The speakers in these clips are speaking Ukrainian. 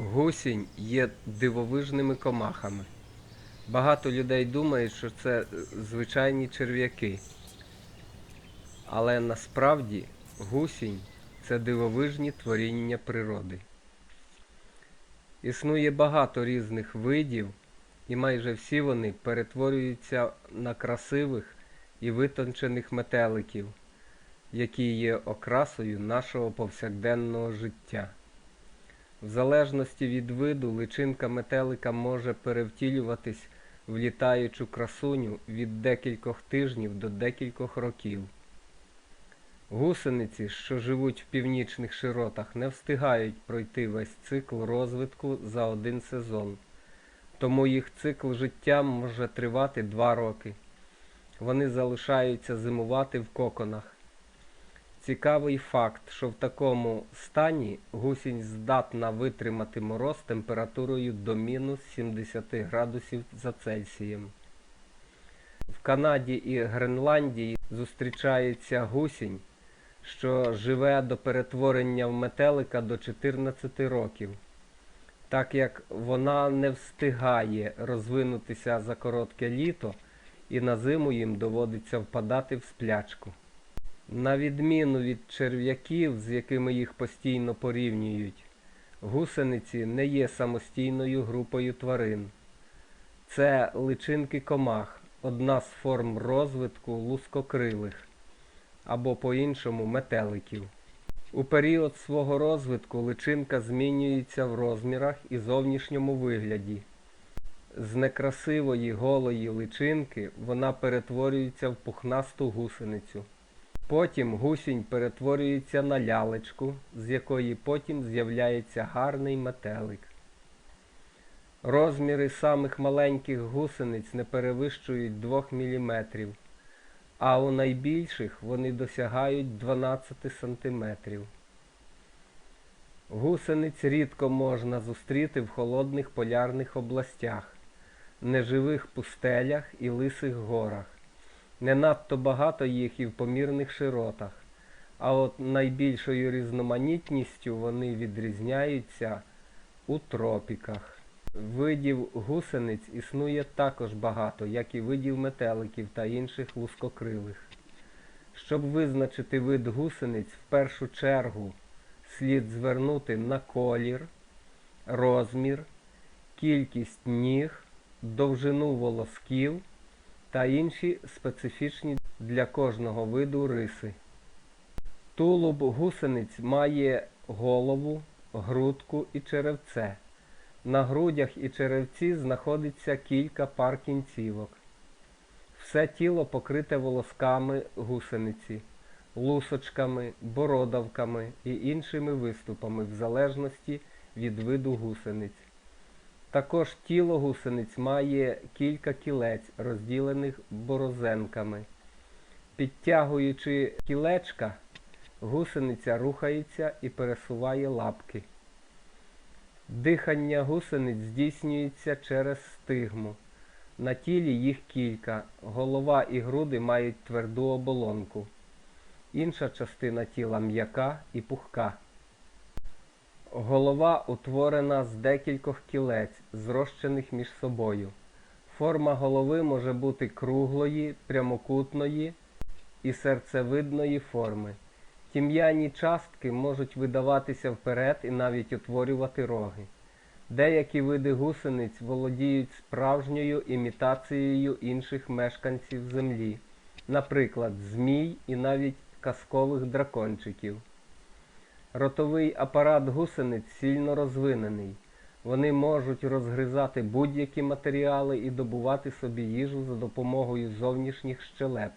Гусінь є дивовижними комахами. Багато людей думають, що це е, звичайні черв'яки. Але насправді гусінь це дивовижні творіння природи. Існує багато різних видів, і майже всі вони перетворюються на красивих і витончених метеликів, які є окрасою нашого повсякденного життя. В залежності від виду личинка метелика може перевтілюватись в літаючу красуню від декількох тижнів до декількох років. Гусениці, що живуть в північних широтах, не встигають пройти весь цикл розвитку за один сезон, тому їх цикл життя може тривати два роки. Вони залишаються зимувати в коконах. Цікавий факт, що в такому стані гусінь здатна витримати мороз температурою до мінус 70 градусів за Цельсієм. В Канаді і Гренландії зустрічається гусінь, що живе до перетворення в метелика до 14 років, так як вона не встигає розвинутися за коротке літо, і на зиму їм доводиться впадати в сплячку. На відміну від черв'яків, з якими їх постійно порівнюють, гусениці не є самостійною групою тварин. Це личинки комах, одна з форм розвитку лускокрилих, або по-іншому метеликів. У період свого розвитку личинка змінюється в розмірах і зовнішньому вигляді. З некрасивої голої личинки вона перетворюється в пухнасту гусеницю. Потім гусінь перетворюється на лялечку, з якої потім з'являється гарний метелик. Розміри самих маленьких гусениць не перевищують 2 мм, а у найбільших вони досягають 12 см. Гусениць рідко можна зустріти в холодних полярних областях, неживих пустелях і лисих горах. Не надто багато їх і в помірних широтах, а от найбільшою різноманітністю вони відрізняються у тропіках. Видів гусениць існує також багато, як і видів метеликів та інших лускокрилих. Щоб визначити вид гусениць, в першу чергу слід звернути на колір, розмір, кількість ніг, довжину волосків та інші специфічні для кожного виду риси. Тулуб гусениць має голову, грудку і черевце. На грудях і черевці знаходиться кілька пар кінцівок. Все тіло покрите волосками гусениці, лусочками, бородавками і іншими виступами в залежності від виду гусениць. Також тіло гусениць має кілька кілець, розділених борозенками. Підтягуючи кілечка, гусениця рухається і пересуває лапки. Дихання гусениць здійснюється через стигму. На тілі їх кілька. Голова і груди мають тверду оболонку. Інша частина тіла м'яка і пухка. Голова утворена з декількох кілець, зрощених між собою. Форма голови може бути круглої, прямокутної і серцевидної форми. Тім'яні частки можуть видаватися вперед і навіть утворювати роги. Деякі види гусениць володіють справжньою імітацією інших мешканців землі, наприклад, змій і навіть казкових дракончиків. Ротовий апарат гусениць сильно розвинений. Вони можуть розгризати будь-які матеріали і добувати собі їжу за допомогою зовнішніх щелеп.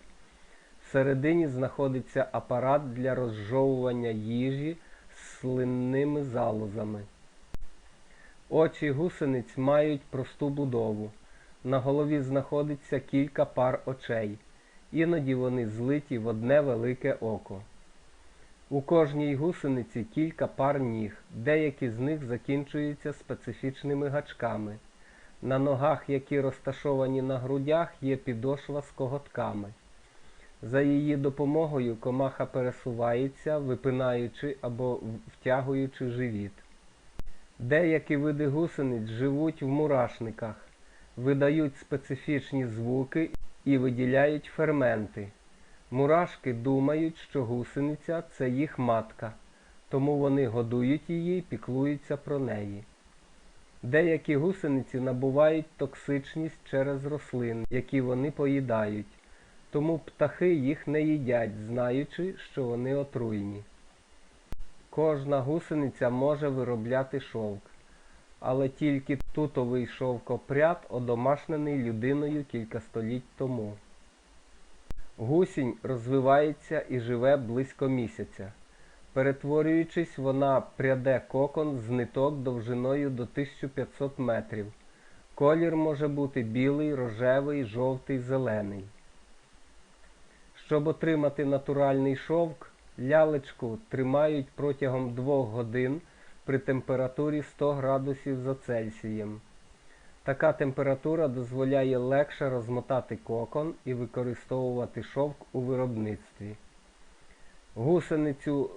Всередині знаходиться апарат для розжовування їжі з слинними залозами. Очі гусениць мають просту будову. На голові знаходиться кілька пар очей. Іноді вони злиті в одне велике око. У кожній гусениці кілька пар ніг, деякі з них закінчуються специфічними гачками. На ногах, які розташовані на грудях, є підошва з коготками. За її допомогою комаха пересувається, випинаючи або втягуючи живіт. Деякі види гусениць живуть в мурашниках, видають специфічні звуки і виділяють ферменти. Мурашки думають, що гусениця це їх матка, тому вони годують її і піклуються про неї. Деякі гусениці набувають токсичність через рослин, які вони поїдають, тому птахи їх не їдять, знаючи, що вони отруйні. Кожна гусениця може виробляти шовк, але тільки тутовий шовкопряд одомашнений людиною кілька століть тому. Гусінь розвивається і живе близько місяця. Перетворюючись, вона пряде кокон з ниток довжиною до 1500 метрів. Колір може бути білий, рожевий, жовтий, зелений. Щоб отримати натуральний шовк, лялечку тримають протягом 2 годин при температурі 100 градусів за Цельсієм. Така температура дозволяє легше розмотати кокон і використовувати шовк у виробництві. Гусеницю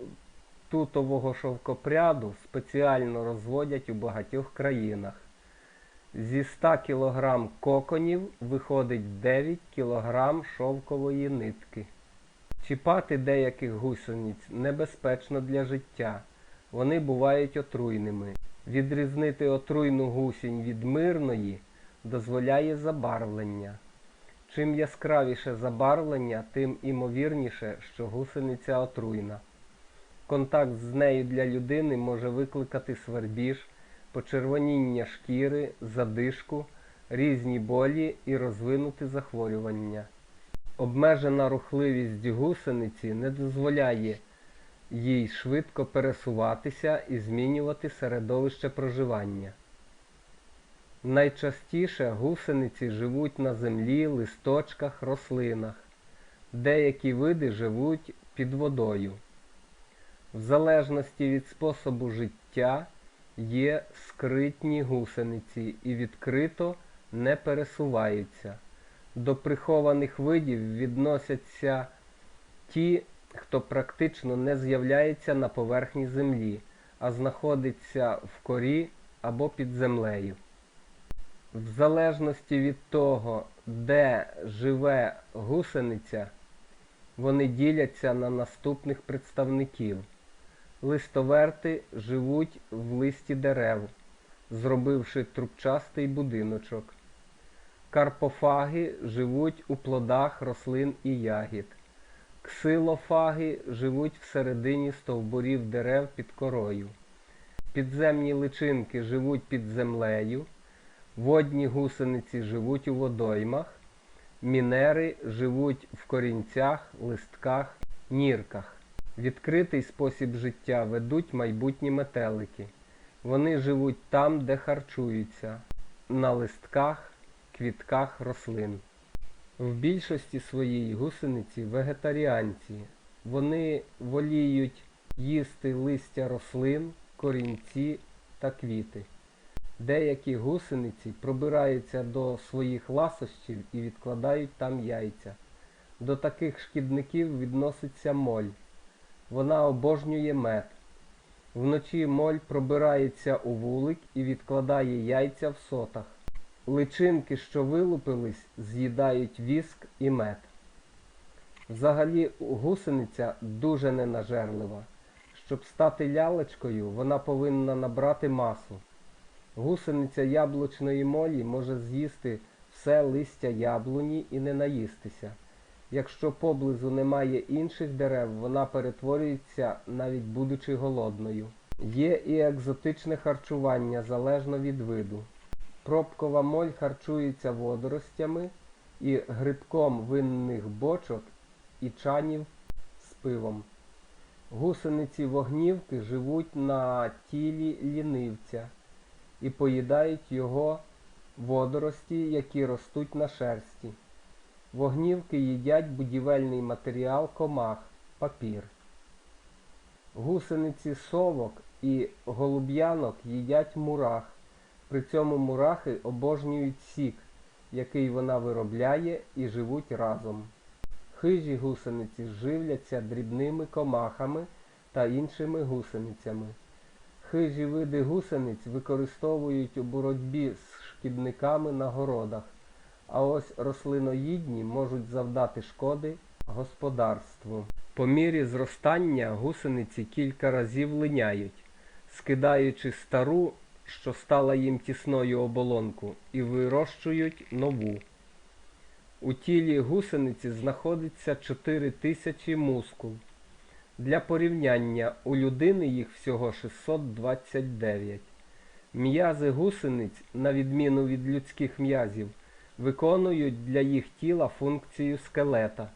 тутового шовкопряду спеціально розводять у багатьох країнах. Зі 100 кг коконів виходить 9 кг шовкової нитки. Чіпати деяких гусениць небезпечно для життя. Вони бувають отруйними. Відрізнити отруйну гусінь від мирної дозволяє забарвлення. Чим яскравіше забарвлення, тим імовірніше, що гусениця отруйна. Контакт з нею для людини може викликати свербіж, почервоніння шкіри, задишку, різні болі і розвинути захворювання. Обмежена рухливість гусениці не дозволяє їй швидко пересуватися і змінювати середовище проживання. Найчастіше гусениці живуть на землі, листочках, рослинах. Деякі види живуть під водою. В залежності від способу життя є скритні гусениці і відкрито не пересуваються. До прихованих видів відносяться ті, хто практично не з'являється на поверхні землі, а знаходиться в корі або під землею. В залежності від того, де живе гусениця, вони діляться на наступних представників. Листоверти живуть в листі дерев, зробивши трубчастий будиночок. Карпофаги живуть у плодах рослин і ягід. Ксилофаги живуть всередині стовбурів дерев під корою. Підземні личинки живуть під землею. Водні гусениці живуть у водоймах. Мінери живуть в корінцях, листках, нірках. Відкритий спосіб життя ведуть майбутні метелики. Вони живуть там, де харчуються, на листках, квітках рослин. В більшості своїй гусениці вегетаріанці. Вони воліють їсти листя рослин, корінці та квіти. Деякі гусениці пробираються до своїх ласощів і відкладають там яйця. До таких шкідників відноситься моль. Вона обожнює мед. Вночі моль пробирається у вулик і відкладає яйця в сотах. Личинки, що вилупились, з'їдають віск і мед. Взагалі гусениця дуже ненажерлива. Щоб стати лялечкою, вона повинна набрати масу. Гусениця яблучної молі може з'їсти все листя яблуні і не наїстися. Якщо поблизу немає інших дерев, вона перетворюється навіть будучи голодною. Є і екзотичне харчування залежно від виду. Пробкова моль харчується водоростями і грибком винних бочок і чанів з пивом. Гусениці вогнівки живуть на тілі лінивця і поїдають його водорості, які ростуть на шерсті. Вогнівки їдять будівельний матеріал комах, папір. Гусениці совок і голуб'янок їдять мурах. При цьому мурахи обожнюють сік, який вона виробляє, і живуть разом. Хижі гусениці живляться дрібними комахами та іншими гусеницями. Хижі види гусениць використовують у боротьбі з шкідниками на городах, а ось рослиноїдні можуть завдати шкоди господарству. По мірі зростання гусениці кілька разів линяють, скидаючи стару, що стала їм тісною оболонку, і вирощують нову. У тілі гусениці знаходиться 4 тисячі мускул. Для порівняння у людини їх всього 629. М'язи гусениць, на відміну від людських м'язів, виконують для їх тіла функцію скелета.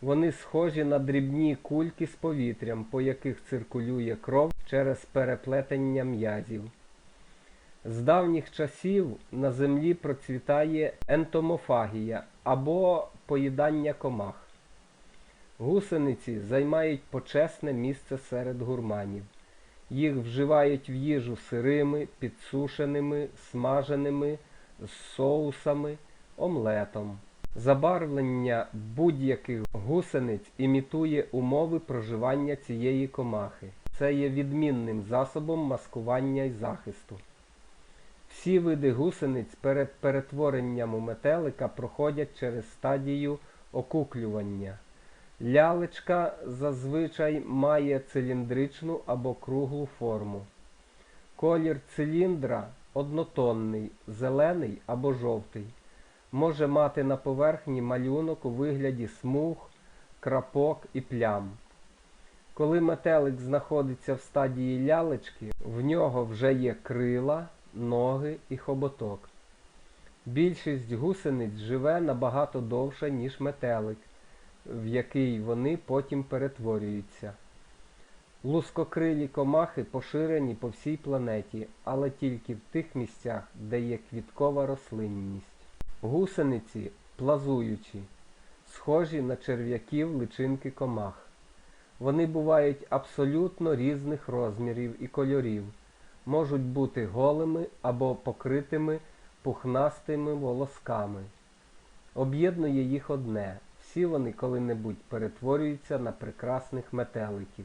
Вони схожі на дрібні кульки з повітрям, по яких циркулює кров через переплетення м'язів. З давніх часів на землі процвітає ентомофагія або поїдання комах. Гусениці займають почесне місце серед гурманів. Їх вживають в їжу сирими, підсушеними, смаженими, з соусами, омлетом. Забарвлення будь-яких гусениць імітує умови проживання цієї комахи. Це є відмінним засобом маскування і захисту. Всі види гусениць перед перетворенням у метелика проходять через стадію окуклювання. Лялечка зазвичай має циліндричну або круглу форму. Колір циліндра однотонний, зелений або жовтий. Може мати на поверхні малюнок у вигляді смуг, крапок і плям. Коли метелик знаходиться в стадії лялечки, в нього вже є крила, ноги і хоботок. Більшість гусениць живе набагато довше, ніж метелик, в який вони потім перетворюються. Лускокрилі комахи поширені по всій планеті, але тільки в тих місцях, де є квіткова рослинність. Гусениці плазуючі, схожі на черв'яків личинки комах. Вони бувають абсолютно різних розмірів і кольорів, можуть бути голими або покритими пухнастими волосками. Об'єднує їх одне. Всі вони коли-небудь перетворюються на прекрасних метеликів.